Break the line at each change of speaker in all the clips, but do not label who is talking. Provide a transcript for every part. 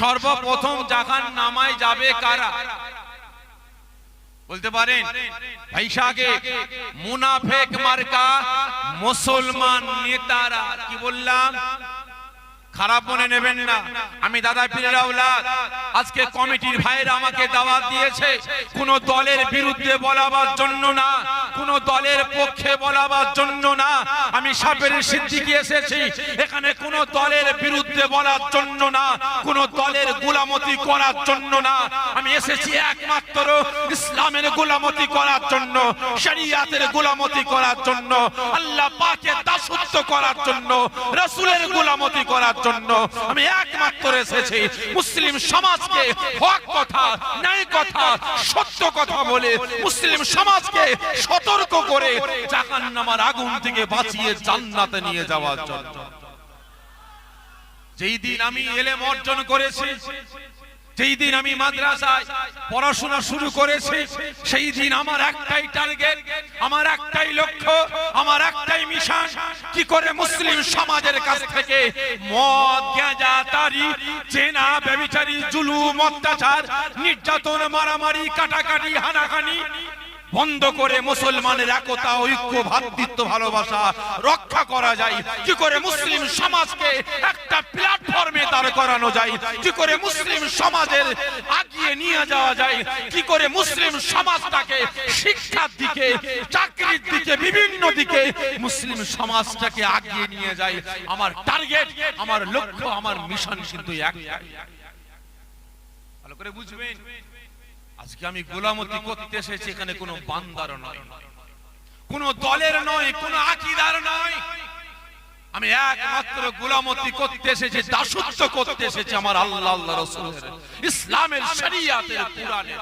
সর্বপ্রথম জাহান নামায় যাবে কারা? বলতে পারেন ভাইশাকে মুনাফেক মার্কা মুসলমান নেতারা কি বললাম? খারাপ মনে নেবেন না। আমি দাদা পীরের আওলাদ। আজকে কমিটির ভাইরা আমাকে দাওয়াত দিয়েছে, কোন দলের বিরুদ্ধে বলাবার জন্য না, কোন দলের পক্ষে বলাবার জন্য না। আমি সাপের সিদ্দিকি এসেছি, এখানে কোন দলের বিরুদ্ধে বলার জন্য না, কোন দলের গোলামতি করার জন্য না। আমি এসেছি একমাত্র ইসলামের গোলামতি করার জন্য, শরিয়াতের গোলামতি করার জন্য, আল্লাহ পাকের দাসত্ব করার জন্য, রাসূলের গোলামতি করার জন্য আমি একমাত্র এসেছি। মুসলিম সমাজকে হক কথা, ন্যায় কথা, সত্য কথা বলে মুসলিম সমাজকে সতর্ক করে জাহান্নামার আগুন থেকে বাঁচিয়ে জান্নাতে নিয়ে যাওয়ার জন্য। যেই দিন আমি এলেম অর্জন করেছি যেই দিন আমি মাদ্রাসায় পড়াশোনা শুরু করেছি, সেই দিন আমার একটাই টার্গেট আমার একটাই লক্ষ্য, আমার একটাই মিশন কি করে মুসলিম সমাজের কাছ থেকে মদ গাঁজা তারি, চেনা ব্যবচারী জুলুম, অত্যাচার, নির্যাতন, মারামারি, কাটাকাটি, হানাহানি বন্ধ করে মুসলমানের একতা, ঐক্য, ভাতৃত্ব, ভালোবাসা রক্ষা করা যায়। কি করে মুসলিম সমাজকে একটা প্ল্যাটফর্মে দাঁড় করানো যায়? কি করে মুসলিম সমাজের আগিয়ে নিয়ে যাওয়া যায়? কি করে মুসলিম সমাজটাকে শিক্ষার দিকে, চাকরির দিকে, বিভিন্ন দিকে মুসলিম সমাজটাকে আগিয়ে নিয়ে যায়? আমার টার্গেট, আমার লক্ষ্য, আমার মিশন কিন্তু ভালো করে বুঝবেন? আজকে আমি গোলামতি করতে এসেছি, এখানে কোনো বান্দার নয়। কোন দলের নয়, কোন আকিদার নয়। আমি একমাত্র গোলামতি করতে এসেছি, দাসত্ব করতে এসেছি আমার আল্লাহ আল্লাহ রসুলের। ইসলামের শরিয়াতের কোরআনের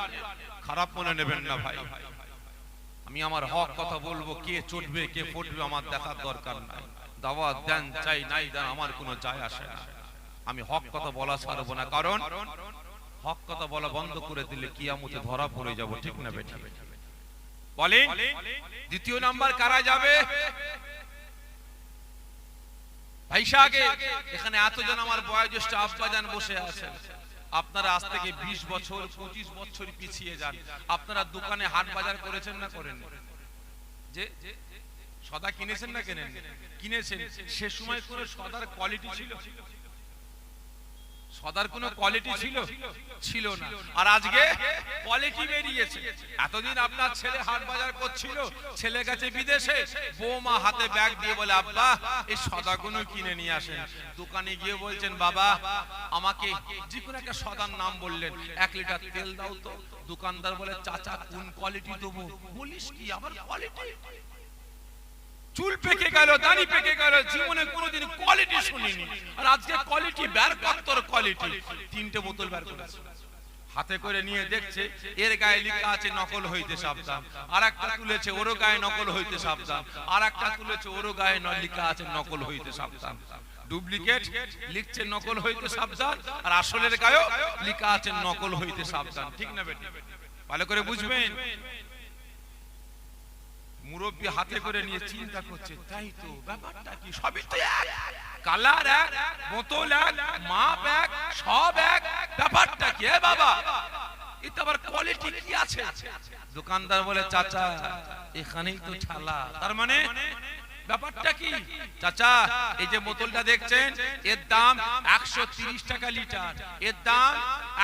খারাপ মনে নেবেন না ভাই। আমি আমার হক কথা বলব, কে চটবে কে ফুটবে, আমার দেখার দরকার নাই। দাওয়াত দেন, চাই, নাই দেন, আমার কোনো যায় আসে না। আমি হক কথা বলা ছাড়বো না। কারণ হক কথা বলা বন্ধ করে দিলে কিয়ামতে ধরা পড়ে যাব ঠিক না বেঠি বলেন দ্বিতীয় নাম্বার কারা যাবে? এখানে এতজন আমার বয়োজ্যেষ্ঠ বসে আছেন। আপনারা আজ থেকে 20 বছর 25 বছর পিছিয়ে যান। আপনারা দোকানে হাট বাজার করেছেন না করেন যে সদা কিনেছেন না কেনেন? কিনেছেন। সে সময় করে সদার কোয়ালিটি ছিল? সদার কোনো কোয়ালিটি ছিল? ছিল না। আর আজকে কোয়ালিটি বেরিয়েছে। এতদিন আপনার ছেলে হাট বাজার করছিল। ছেলে গেছে বিদেশে বৌমা হাতে ব্যাগ দিয়ে বলে আব্বা এই সদাগুলো কিনে নিয়ে আসেন। দোকানে গিয়ে বলছেন বাবা আমাকে যে কোনো একটা সদার নাম বললেন। এক লিটার তেল দাও তো। দোকানদার বলে চাচা কোন কোয়ালিটি দেবো? বলিস কি আবার কোয়ালিটি চুল পেকে গেল, দাড়ি পেকে গেল, জীবনে কোনোদিন কোয়ালিটি শুনিনি। আর আজকে কোয়ালিটি বের কোয়ালিটি তিনটে বোতল বের করেছে। হাতে করে নিয়ে দেখছে, এর গায়ে লেখা আছে, নকল হইতে সাবধান। আর একটা তুলেছে, ওরও গায়ে নকল হইতে সাবধান। আর একটা তুলেছে, ওরও গায়ে লেখা আছে, নকল হইতে সাবধান। ডুপ্লিকেট, লিখছে, নকল হইতে সাবধান। আর আসলের গায়েও লেখা আছে, নকল হইতে সাবধান। ঠিক না বেটি? ভালো করে বুঝবেন? মুরব্বী হাতে করে নিয়ে চিন্তা করছে, তাই তো, ব্যাপারটা কি? সবই তো এক। কালার এক, বোতল এক, মাপ এক, সব এক। ব্যাপারটা কি? বাবা এটা আবার কোয়ালিটি কি আছে? দোকানদার বলে, চাচা, এখানেই তো ঠালা। তার মানে ব্যাপারটা কি? চাচা, এই যে বোতলটা দেখছেন, এর দাম একশো ত্রিশ টাকা লিটার। এর দাম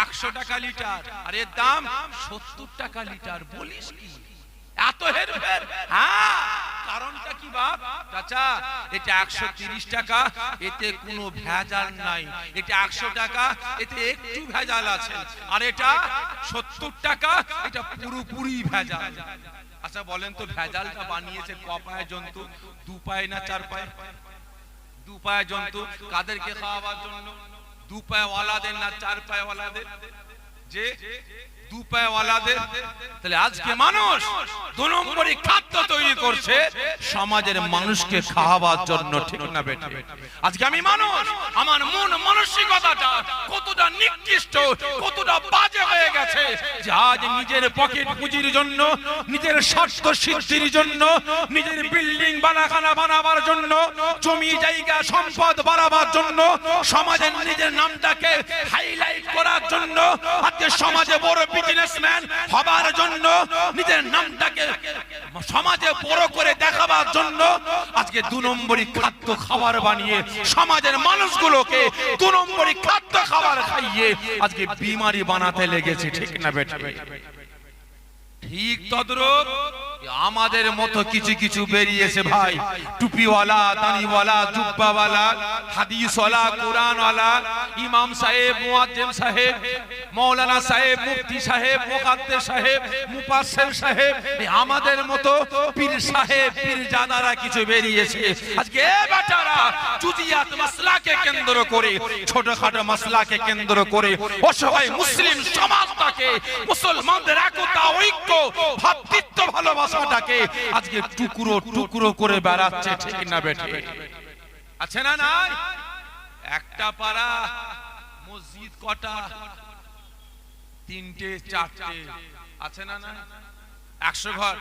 একশো টাকা লিটার। আর এর দাম সত্তর টাকা লিটার। বলিস কি? এত হেরফের হ্যাঁ কারণটা কি বাপ? চাচা, এটা একশো তিরিশ টাকা, এতে কোনো ভেজাল নাই। এটা একশো টাকা, এতে একটু ভেজাল আছে। আর এটা সত্তর টাকা, এটা পুরোপুরি ভেজাল। আচ্ছা বলেন তো ভেজালটা বানিয়েছে ক পায়ে জন্তু? দু পায়ে না চার পায়ে? দু পায়ে জন্তু। কাদেরকে খাওয়াবার জন্য? দু পায়ে ওয়ালাদের না চার পায়ে ওয়ালাদের? যে নিজের পকেট পুঁজির জন্য, নিজের স্বার্থ সিদ্ধির জন্য, নিজের বিল্ডিং বানাখানা বানাবার জন্য, জমি জায়গা সম্পদ বাড়াবার জন্য, সমাজের নিজের নামটাকে হাইলাইট করার জন্য আজকে সমাজে বড় বিজনেসম্যান হবার জন্য নিজের নামটাকে সমাজে বড় করে দেখাবার জন্য আজকে দু নম্বরই খাদ্য খাবার বানিয়ে সমাজের মানুষগুলোকে দু নম্বরই খাদ্য খাবার খাইয়ে আজকে বিমারি বানাতে লেগেছে, ঠিক না বেটা? ঠিক তদ্রুপ। আমাদের মতো কিছু কিছু বেরিয়েছে ভাই। টুপিওয়ালা দানিওয়ালা জুব্বাওয়ালা, হাদিসওয়ালা, কোরআনওয়ালা, ইমাম সাহেব, মুয়াজ্জিম সাহেব, মৌলানা সাহেব, মুফতি সাহেব, মুকাদ্দেস সাহেব, মুফাসসির সাহেব আমাদের মতো পীর সাহেব, পীর জাদারা কিছু বেরিয়েছে। আজকে এ বেটারা জুজিয়াত মাসলাকে কেন্দ্র করে, ছোটখাটো মাসলাকে কেন্দ্র করে অসহায় মুসলিম সমাজটাকে মুসলমানদের একতা, ঐক্য, ভাতৃত্ব ভালোবাসাটাকে আজকে টুকরো টুকরো করে বেড়াচ্ছে ঠিক না বেঠে আছে না নাই? একটা পাড়া মসজিদ কটা? তিনটে চারটে। আছে না না একশো ঘর।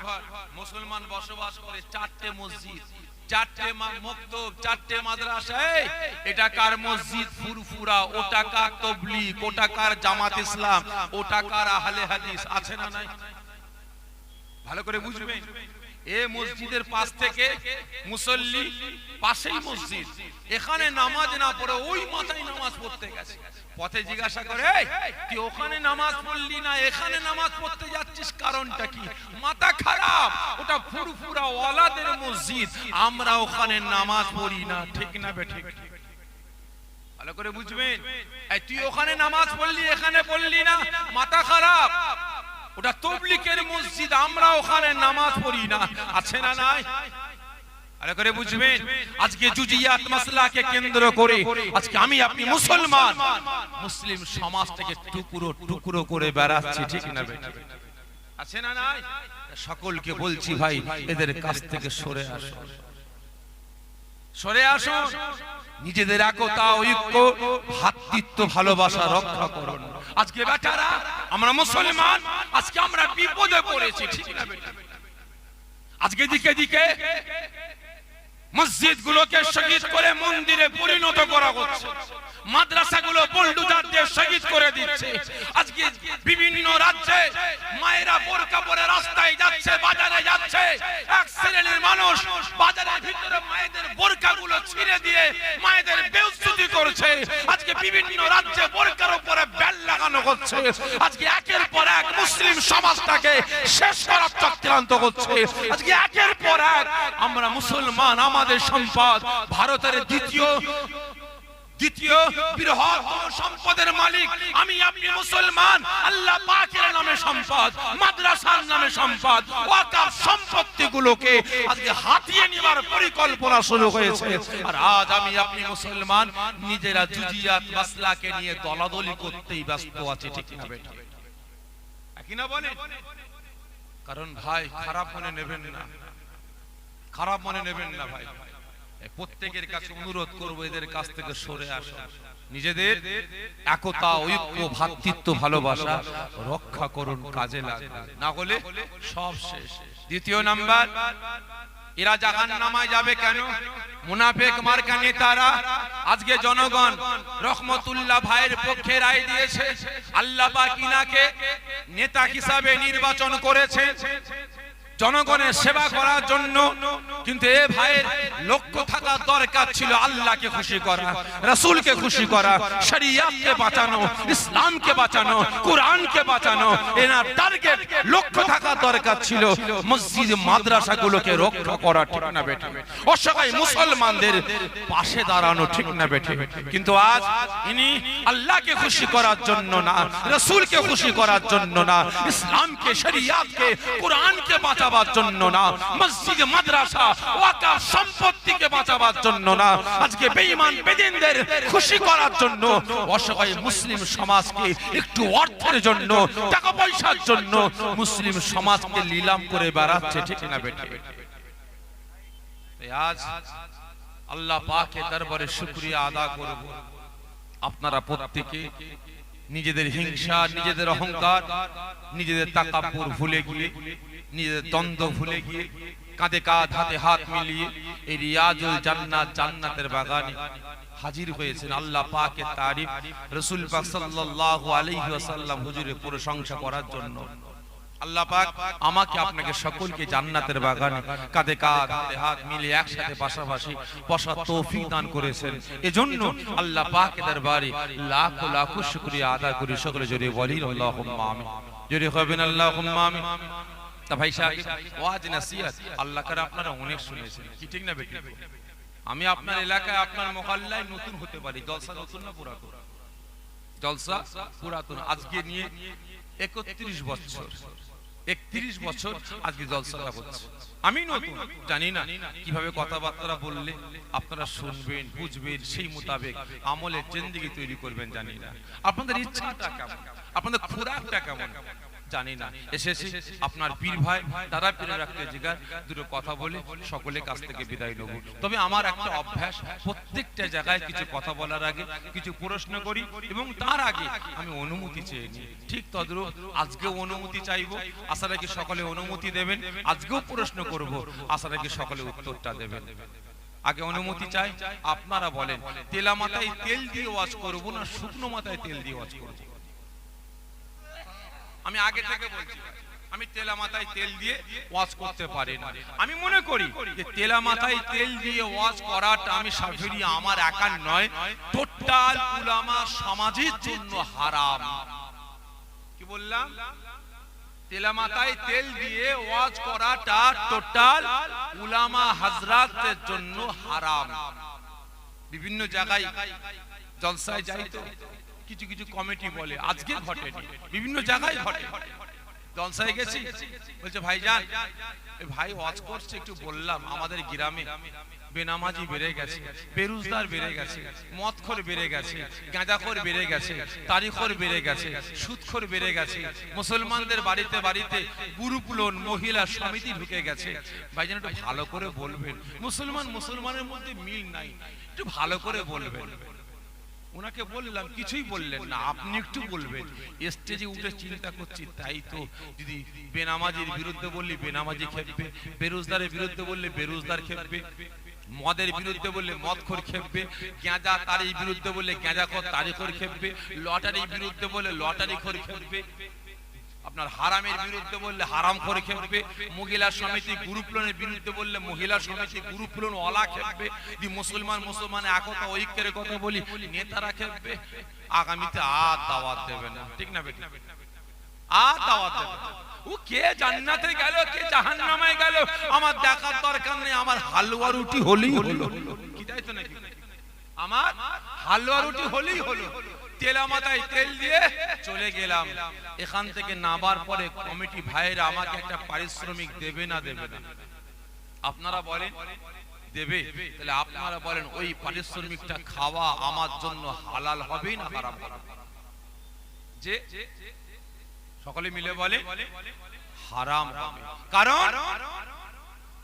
মুসলমান বসবাস করে চারটে মসজিদ। চারটে মক্তব চারটে মাদ্রাসা। এই, এটা কার মসজিদ? ফুরফুরা। ওটা কার তবলিগ? ওটা কার জামাত ইসলাম? ওটা কার আহলে হাদিস? আছে না নাই? ভালো করে বুঝবেন। এ মসজিদের পাশ থেকে মুসল্লি পাশেই মসজিদ। এখানে নামাজ না পড়ে ওই মাথায় নামাজ পড়তে গেছে। পথে জিজ্ঞাসা করে "এই, তুই ওখানে নামাজ পড়লি না? এখানে নামাজ পড়তে যাচ্ছিস কারণটা কি? মাথা খারাপ। ওটা ফুরফুরা ওয়ালাদের মসজিদ। আমরা ওখানে নামাজ পড়ি না। ঠিক না বে ঠিক? ভালো করে বুঝবেন? তুই ওখানে নামাজ পড়লি এখানে পড়লি না? মাথা খারাপ। ওটা তবলিকের মসজিদ, আমরা ওখানে নামাজ পড়ি না। আছে না নাই? সকলকে বলছি ভাই, এদের কাছ থেকে সরে আসো। সরে আসো। নিজেদের একতা, ঐক্য, ভাতৃত্ব, ভালোবাসা রক্ষা করুন। আজকে বেটারা আমরা মুসলমান আজকে আমরা বিপদে পড়েছি ঠিক না আজকে দিকে দিকে মসজিদ গুলোকে শহীদ করে মন্দিরে পরিণত করা হচ্ছে। মাদ্রাসাগুলো বুলডুজার শহীদ করে দিচ্ছে। আজকে বিভিন্ন রাজ্যে মায়েরা বোরকা পরে রাস্তায় যাচ্ছে, বাজারে যাচ্ছে। এক শ্রেণির মানুষ বাজারের ভিতরে মায়েদের বোরকাগুলো ছিঁড়ে দিয়ে মায়েদের বেউস্তুতি করছে। আজকে বিভিন্ন রাজ্যে বোরকার উপরে বেল লাগানো হচ্ছে। আজকে একের পর এক মুসলিম সমাজটাকে শেষ করার চক্রান্ত হচ্ছে। আজকে একের পর এক আমরা মুসলমান আমাদের সম্পদ, ভারতের দ্বিতীয় নিজেরা মাসলাকে নিয়ে দলাদলি করতেই ব্যস্ত আছে, ঠিক না বেটা? কারণ ভাই, খারাপ মনে নেবেন না। খারাপ মনে নেবেন না ভাই। প্রত্যেকের কাছে অনুরোধ করব এদের কাছ থেকে সরে আসা। নিজেদের একতা, ঐক্য ভ্রাতৃত্ব ভালোবাসা রক্ষা করুন, কাজে না হলে সব শেষ। দ্বিতীয় নাম্বার, এরা জাহান নামায় যাবে কেন? মুনাফেক মার্কা নেতারা, আজকে জনগণ রহমতুল্লাহ ভাইয়ের পক্ষে রায় দিয়েছে। আল্লাহ পাক ইনাকে নেতা হিসাবে নির্বাচন করেছে। জনগণের সেবা করার জন্য কিন্তু এ ভাইয়ের লক্ষ্য থাকা দরকার ছিল আল্লাহকে খুশি করা, রাসূলকে খুশি করা, শরিয়াতকে বাঁচানো, ইসলামকে বাঁচানো, কোরআনকে বাঁচানো, এনার টার্গেট লক্ষ্য থাকা দরকার ছিল মসজিদ মাদ্রাসাগুলোকে রক্ষা করা, ঠিক না বেঠে? অসহায় মুসলমানদের পাশে দাঁড়ানো, ঠিক না বেঠে? কিন্তু আজ ইনি আল্লাহকে খুশি করার জন্য না, রাসূলকে খুশি করার জন্য না, ইসলামকে, শরিয়াতকে, কোরআনকে বাঁচাবার জন্য না, মসজিদ মাদ্রাসা ওয়াকাফ সম্পত্তিকে বাঁচাবার জন্য না। আজকে বেঈমান বেদিনদের খুশি করার জন্য, অসহায় মুসলিম সমাজকে একটু অর্থের জন্য টাকা পয়সার জন্য মুসলিম সমাজকে করে বেড়াচ্ছে, ঠিক না আজ আল্লাহ পাকে দরবারে শুকরিয়া আদা করব। আপনারা প্রত্যেকে নিজেদের হিংসা, নিজেদের অহংকার, নিজেদের তাকাপুর ভুলে গিয়ে, নিজেদের দ্বন্দ্ব ভুলে গিয়ে কাঁধে কাঁধ, হাতে হাত মিলিয়ে এই রিয়াজুল জান্নাত জান্নাতের বাগানে হাজির হয়েছেন আল্লাহ পাকের তারিফ, রসুল পাক সাল্লাল্লাহু আলাইহি ওয়াসাল্লাম হুজুরের প্রশংসা করার জন্য। আল্লাহ পাক আমাকে আপনাকে সকলকে জান্নাতের বাগানে কাঁধে কাঁধ, হাতে হাত মিলে একসাথে পাশাপাশি বসার তৌফিক দান করেছেন। এজন্য আল্লাহ পাকের দরবারে লাখ লাখ শুকরিয়া আদায় করি, সকলে জড়িয়ে বলি, আল্লাহুম্মা আমিন। জড়িয়ে হবেন আল্লাহুম্মা আমিন। তা ভাই সাহেব ওয়াজ নাসিহত আল্লাহ করে আপনারা অনেক শুনেছেন। কি ঠিক না বেটি আমি আপনার এলাকায় আপনার মহল্লায় নতুন হতে পারি জলসা নতুন না পুরাতন? জলসা পুরাতন আজকে নিয়ে একত্রিশ বছর একত্রিশ বছর আজকে জলসাটা হচ্ছে। আমি নতুন জানি না কীভাবে কথাবার্তা বললে আপনারা শুনবেন বুঝবেন সেই মোতাবেক আমলের জিন্দিগি তৈরি করবেন জানি না। আপনাদের ইচ্ছাটা কেমন? আপনাদের খোরাকটা কেমন? জানি না। এসেছি আপনার পীর ভাই তারা পীরের একটা জিগার দুটো কথা বলে সকলের কাছ থেকে বিদায় নেব। তবে আমার একটা অভ্যাস প্রত্যেকটা জায়গায় কিছু কথা বলার আগে কিছু প্রশ্ন করি এবং তার আগে আমি অনুমতি চেয়ে নিই। ঠিক তদ্রুপ আজকেও অনুমতি চাইব আশা রাখি সকলে অনুমতি দেবেন আজকেও প্রশ্ন করব আশা রাখি সকলে উত্তরটা দেবেন। আগে অনুমতি চাই আপনারা বলেন তেলা মাথায় তেল দিয়ে ওয়াজ করব না শুকনো মাথায় তেল দিয়ে ওয়াজ করব আমি আগে থেকে বলছি, আমি তেলা মাথায় তেল দিয়ে ওয়াজ করতে পারি না। আমি মনে করি যে তেলা মাথায় তেল দিয়ে ওয়াজ করাটা আমি সাফিরি আমার একার নয়, টোটাল উলামা সমাজের জন্য হারাম। কি বললাম? তেলা মাথায় তেল দিয়ে ওয়াজ করাটা টোটাল উলামা হাজরাতের জন্য হারাম। বিভিন্ন জায়গায় জলসায় যাই তো কিছু কিছু কমিটি বলে। আজকে ঘটেনি। বিভিন্ন জায়গায় ঘটে। জলসায় গেছি। বলছে ভাইজান এ ভাই ওয়াজ করছে একটু বললাম আমাদের গ্রামে বেনামাজি বেড়ে গেছে বেরুজদার বেড়ে গেছে মদখোর বেড়ে গেছে গাঁজাখোর বেড়ে গেছে তারিখর বেড়ে গেছে সুদখোর বেড়ে গেছে। মুসলমানদের বাড়িতে বাড়িতে গুরুপুলন মহিলা সমিতি ঢুকে গেছে। ভাইজান একটু ভালো করে বলবেন। মুসলমান মুসলমানের মধ্যে মিল নাই। একটু ভালো করে বলবেন। ওনাকে বললাম, কিছুই বললেন না, আপনি একটু বলবেন। স্টেজে উঠে চিন্তা করছি, তাই তো যদি বেনামাজির বিরুদ্ধে বললি বেনামাজি খেপবে বেরোজদারের বিরুদ্ধে বললে বেরোজদার খেপবে, মদের বিরুদ্ধে বললে মদখোর খেপবে, গ্যাঁজা তারির বিরুদ্ধে বললে গ্যাঁজাখোর তারিখোর খেপবে, লটারির বিরুদ্ধে বললে লটারি খোর খেপবে। আপনার হারামের বিরুদ্ধে বললে হারাম করে খেপবে, মহিলা সমিতি গ্রুপলনের বিরুদ্ধে বললে মহিলা সমিতি গ্রুপলন ওলা খেপবে। যদি মুসলমান মুসলমান একতা ঐক্যের কথা বলি, নেতারা খেপবে। আগামীতে আর দাওয়াত দেবে না। ঠিক না বেটি? আর দাওয়াত দেবে ও কে জান্নাতে গেল, কে জাহান্নামায় গেল? আমার দেখার দরকার নেই, আমার হালুয়া রুটি হলেই হলো। কি তাই তো নাকি? আমার হালুয়া রুটি হলেই হলো। তেলা মাথায় তেল দিয়ে চলে গেলাম। এখান থেকে নাবার পরে কমিটি ভাইয়েরা আমাকে একটা পারিশ্রমিক দেবে না দেবে না? আপনারা বলেন, দেবে। তাহলে আপনারা বলেন, ওই পারিশ্রমিকটা খাওয়া আমার জন্য হালাল হবে না হারাম হবে? যে, সকলে মিলে বলে, হারাম হবে। কারণ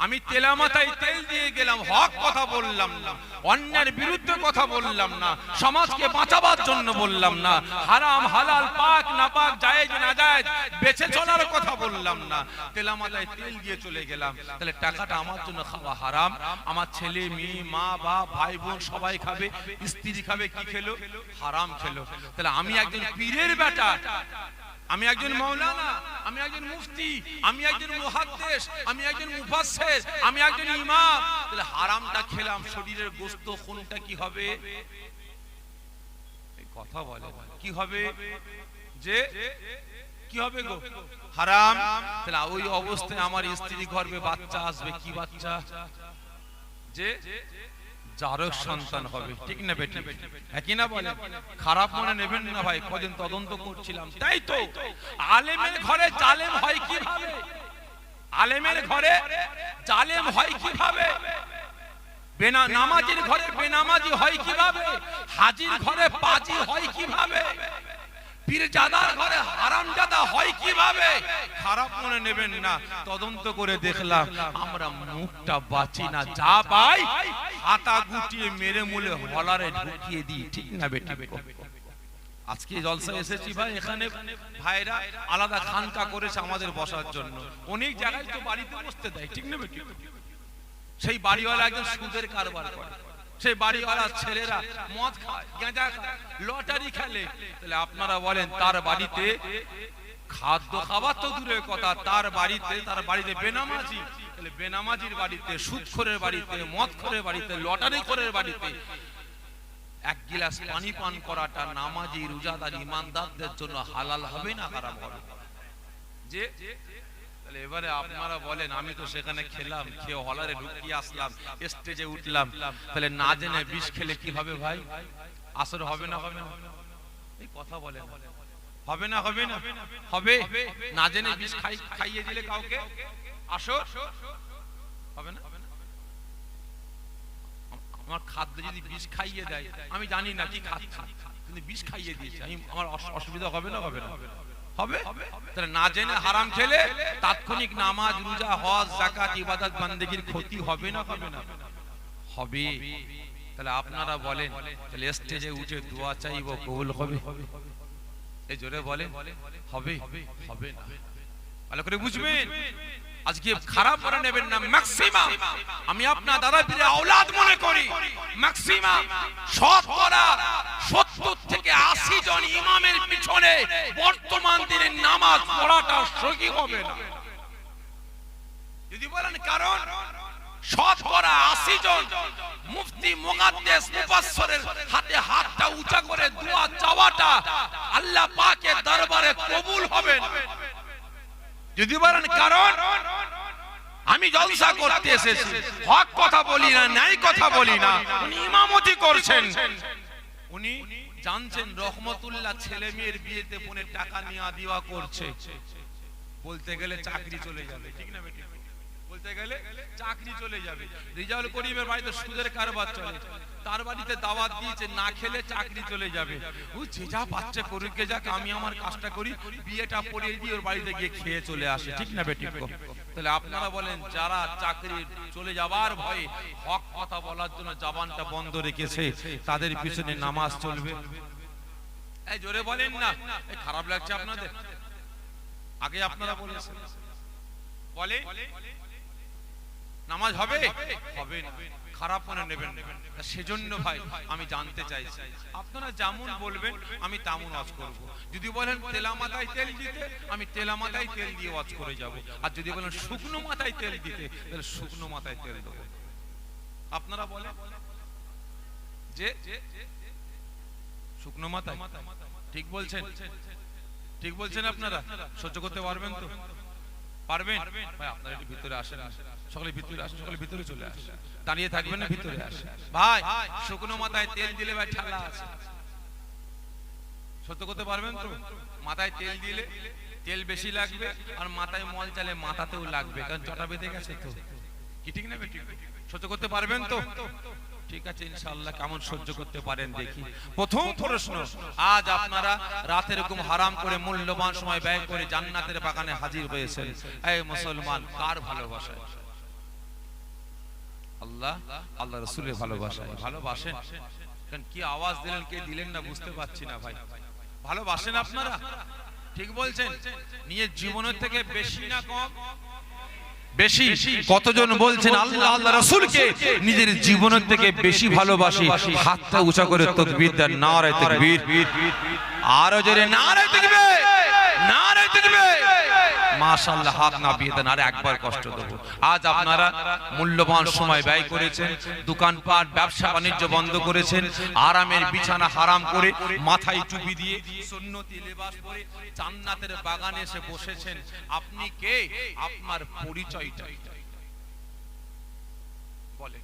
আমি তেলা মাথায় তেল দিয়ে গেলাম, হক কথা বললাম না অন্যের বিরুদ্ধে কথা বললাম না, সমাজকে বাঁচাবার জন্য বললাম না, হারাম, হালাল, পাক না পাক জায়েজ না জায়েজ বেঁচে চলার কথা বললাম না তেলা মাথায় তেল দিয়ে চলে গেলাম। তাহলে টাকাটা আমার জন্য খাওয়া হারাম, আমার ছেলে, মেয়ে, মা, বাপ, ভাই, বোন সবাই খাবে, স্ত্রী খাবে, কি খেলো? হারাম খেলো। তাহলে আমি একজন পীরের বেটা আমি একজন মৌলানা আমি একজন মুফতি আমি একজন মুহাদ্দিস আমি একজন মুফাসসির আমি একজন ইমাম। তাহলে হারামটা খেলাম শরীরের গোশত কোনটা কি হবে? এই কথা বলে কি হবে? যে কি হবে গো? হারাম? তাহলে ওই অবস্থায় আমার স্ত্রী গর্ভে বাচ্চা আসবে কি বাচ্চা? যে জারক সন্তান হবে। ঠিক না বেটি? একই না বলে? খারাপ মনে নেবেন না ভাই কদিন তদন্ত করছিলাম। তাই তো? আলেমের ঘরে জালেম হয় কীভাবে? আলেমের ঘরে জালেম হয় কীভাবে? বেনা নামাজির ঘরে বেনামাজি হয় কীভাবে? হাজির ঘরে পাজি হয় কীভাবে? পীরজাদার ঘরে হারামজাদা হয় কীভাবে? খারাপ মনে নেবেন না, তদন্ত করে দেখলাম আমরা মুখটা বাঁচি না, যা পাই হাতা গুটিয়ে মেরে মুলে হলারে ঢুকিয়ে দিই, ঠিক না বেটি আজকে জলসা এসেছি ভাই, এখানে ভাইরা আলাদা খানকা করেছে আমাদের বসার জন্য। অনেক জায়গায় তো বাড়িতে বসতে দেয়, ঠিক না বেটি সেই বাড়িওয়ালা একজন সুদের কারবার করে। সেই বাড়িওয়ালার ছেলেরা মদ খায়, গাঁজা খায়, লটারি খেলে। তাহলে আপনারা বলেন, তার বাড়িতে খাদ্য খাবার তো দূরের কথা, তার বাড়িতে তার বাড়িতে বেনামাজি। তাহলে বেনামাজির বাড়িতে সুদখোরের বাড়িতে, মদখোরের বাড়িতে লটারি খোরের বাড়িতে এক গিলাস পানি পান করাটা নামাজি, রোজাদার, ইমানদারদের জন্য হালাল হবে না হারাম হবে? যে এবারে আপনারা বলেন, আমি তো সেখানে খেলাম, খেয়ে হলারে ঢুকিয়ে আসলাম স্টেজে উঠলাম। তাহলে না জেনে বিষ খেলে কি হবে ভাই? আসর হবে না হবে না? এই কথা বলেন হবে না হবে না? হবে? না জেনে বিষ খাই, খাইয়ে দিলে কাউকে? আসো। হবে না? আমার খাদ্য যদি বিষ খাইয়ে দেয়, আমি জানি না কি খাচ্ছি, কিন্তু বিষ খাইয়ে দিয়েছে। আমি, আমার অস- অসুবিধা হবে না হবে না? হবে? তাহলে না জেনে হারাম খেলে তাৎক্ষণিক নামাজ, রোজা, হজ জাকাত ইবাদত, বান্দেগীর ক্ষতি হবে না হবে না? হবে। তাহলে আপনারা বলেন, তাহলে স্টেজে উঠে দোয়া চাইব, কবুল হবে? এই জোরে বলে হবে? হবে না। ভালো করে বুঝবেন? আজকে খারাপ মনে নেবেন না ম্যাক্সিমাম আমি আপনার দাদা পীরে আওলাদ মনে করি। ম্যাক্সিমাম শতকরা 70 থেকে 80 জন ইমামের পিছনে বর্তমান দিনে নামাজ পড়াটা সহি হবে না। যদি বলেন কারণ শতকরা 80 জন মুফতি মুকাদ্দেস মুফাসসিরের হাতে হাতটা উঁচা করে দোয়া চাওয়াটা আল্লাহ পাকের দরবারে কবুল হবে না। যদি বলেন কারণ আমি জলসা করতে এসেছি। হক কথা বলি না, ন্যায় কথা বলি না। উনি ইমামতি করছেন। উনি জানছেন রহমতুল্লাহ ছেলে মেয়ের বিয়েতে বোনের টাকা নিয়ে দেওয়া করছে। বলতে গেলে চাকরি চলে যাবে, ঠিক না বলতে গেলে চাকরি চলে যাবে। রিজাউল করিমের বাড়িতে সুদের কারবার চলে। তার বাড়িতে দাওয়াত দিয়েছে, না খেলে চাকরি চলে যাবে। ও যে যা বাচ্চা করুক যাক, আমি আমার কাজটা করি, বিয়েটা পড়িয়ে দিয়ে ওর বাড়িতে গিয়ে খেয়ে চলে আসে। ঠিক না বেটি তাহলে আপনারা বলেন, যারা চাকরি চলে যাবার ভয়ে হক কথা বলার জন্য জবানটা বন্ধ রেখেছে, তাদের পিছনে নামাজ চলবে। এই জোরে বলেন না, এই খারাপ লাগছে আপনাদের। আগে আপনারা বলেছেন। বলে নামাজ হবে? হবে খারাপ মনে নেবেন সেজন্য ভাই, আমি জানতে চাইছি। আপনারা যেমন বলবেন, আমি তেমন ওয়াজ করব। যদি বলেন তেলা মাথায় তেল দিতে, আমি তেলা মাথায় তেল দিয়ে ওয়াজ করে যাব। আর যদি বলেন শুকনো মাথায় তেল দিতে, তাহলে শুকনো মাথায় তেল দেবো। আপনারা বলেন যে, শুকনো মাথায়? ঠিক বলছেন? ঠিক বলছেন আপনারা? সহ্য করতে পারবেন তো? পারবেন? ভাই, আপনারা একটু ভিতরে আসেন সকলে ভিতরে আসেন সকলে ভিতরে চলে আসেন। দাঁড়িয়ে থাকবেন না ভিতরে আসেন। ভাই শুকনো মাথায় তেল দিলে ভাই ঠান্ডা আছে। সত্য করতে পারবেন তো? মাথায় তেল দিলে তেল বেশি লাগবে আর মাথায় মল চালে মাথাতেও লাগবে কারণ জটা বেঁধে গেছে তো। কি ঠিক না সহ্য করতে পারবেন তো? ঠিক আছে ইনশাআল্লাহ কেমন সহ্য করতে পারেন দেখি। প্রথম প্রশ্ন আজ আপনারা রাতে এরকম হারাম করে মূল্যবান সময় ব্যয় করে জান্নাতের বাগানে হাজির হয়েছেন। এই মুসলমান কার ভালোবাসায়? আল্লাহ আল্লাহ রসুলের ভালোবাসায় ভালোবাসেন। কারণ কি আওয়াজ দিলেন কে দিলেন না বুঝতে পারছি না ভাই। ভালোবাসেন আপনারা? ঠিক বলছেন? নিজের জীবনের থেকে বেশি না কম? বেশি। কতজন বলছেন আল্লাহ আল্লাহ রাসূলকে নিজের জীবনের থেকে বেশি ভালোবাসি। হাতটা উঁচা করে তাকবীর দেন নারে তাকবীর। আরও জোরে নারে তাকবীর! নারে তাকবীর! মাশাআল্লাহ হাত না বিয়ে দেন, আর একবার কষ্ট দেবো। আজ আপনারা মূল্যবান সময় ব্যয় করেছেন, দোকানপাট, ব্যবসা বাণিজ্য বন্ধ করেছেন আরামের বিছানা হারাম করে মাথায় টুপি দিয়ে সুন্নতি লেবাস পরে জান্নাতের বাগানে এসে বসেছেন। আপনি কে? আপনার পরিচয়টা। বলে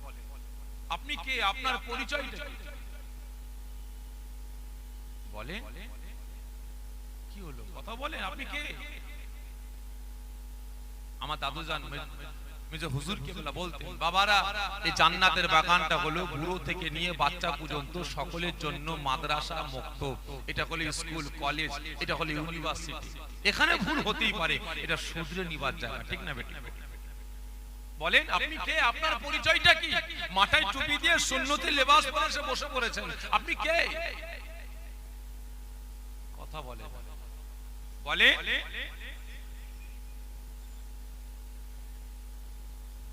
আপনি কে? আপনার পরিচয়টা। বলে কি হলো? কথা বলেন, আপনি কে? আমার দাদু এই জান্নাতের বাগানটা থেকে নিয়ে বাচ্চা পর্যন্ত সকলের জন্য মাদ্রাসা মুক্ত এটা স্কুল, কলেজ, এটা এখানে ভুল হতেই পারে, এটা ঠিক না বলেন, আপনি কে? আপনার পরিচয়টা কি? মাথায় টুপি দিয়ে সুন্নতি লেবাস পরে বসে পড়েছেন। আপনি কে? কথা বলে বলে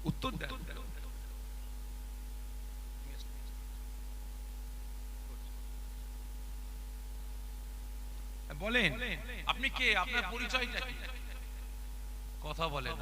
উত্তর দেন। বলেন আপনি কে? আপনার পরিচয়টা কথা বলেন।